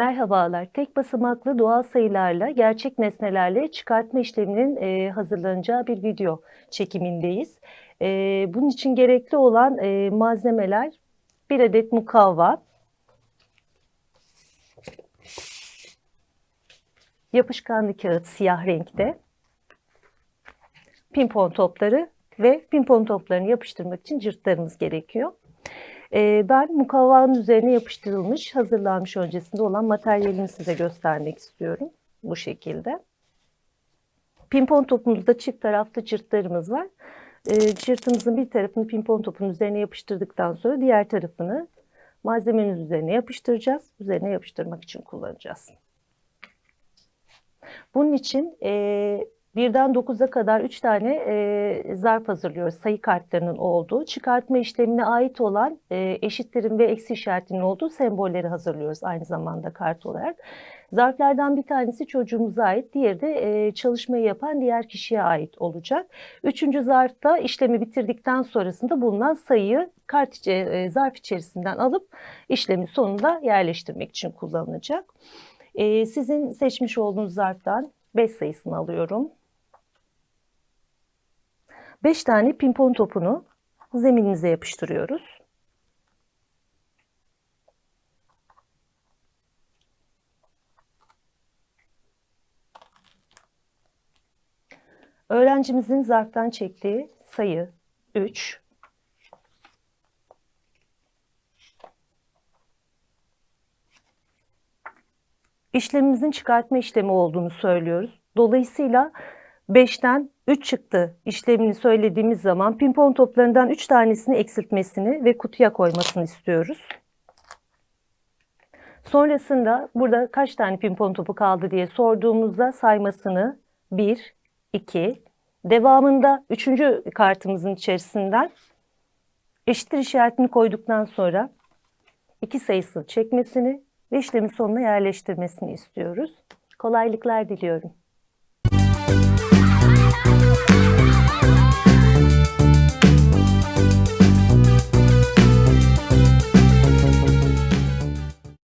Merhabalar. Tek basamaklı doğal sayılarla gerçek nesnelerle çıkartma işleminin e, hazırlanacağı bir video çekimindeyiz. E, bunun için gerekli olan e, malzemeler bir adet mukavva, yapışkanlı kağıt siyah renkte, pimpon topları ve pimpon toplarını yapıştırmak için cırtlarımız gerekiyor. Ee, ben mukavvanın üzerine yapıştırılmış, hazırlanmış öncesinde olan materyalini size göstermek istiyorum. Bu şekilde. Pimpon topumuzda çift taraflı cırtlarımız var. Ee, cırtımızın bir tarafını pimpon topun üzerine yapıştırdıktan sonra diğer tarafını malzemenin üzerine yapıştıracağız. Üzerine yapıştırmak için kullanacağız. Bunun için e, birden 9'a kadar 3 tane e, zarf hazırlıyoruz sayı kartlarının olduğu. Çıkartma işlemine ait olan e, eşitlerin ve eksi işaretinin olduğu sembolleri hazırlıyoruz aynı zamanda kart olarak. Zarflardan bir tanesi çocuğumuza ait, diğeri de e, çalışmayı yapan diğer kişiye ait olacak. Üçüncü zarfta işlemi bitirdikten sonrasında bulunan sayıyı kart içe, e, zarf içerisinden alıp işlemin sonunda yerleştirmek için kullanılacak. E, sizin seçmiş olduğunuz zarftan 5 sayısını alıyorum. 5 tane pimpon topunu zemininize yapıştırıyoruz. Öğrencimizin zarftan çektiği sayı 3. İşlemimizin çıkartma işlemi olduğunu söylüyoruz. Dolayısıyla 5'ten 3 çıktı işlemini söylediğimiz zaman pimpon toplarından 3 tanesini eksiltmesini ve kutuya koymasını istiyoruz. Sonrasında burada kaç tane pimpon topu kaldı diye sorduğumuzda saymasını 1, 2, devamında 3. kartımızın içerisinden eşittir işaretini koyduktan sonra 2 sayısını çekmesini ve işlemin sonuna yerleştirmesini istiyoruz. Kolaylıklar diliyorum.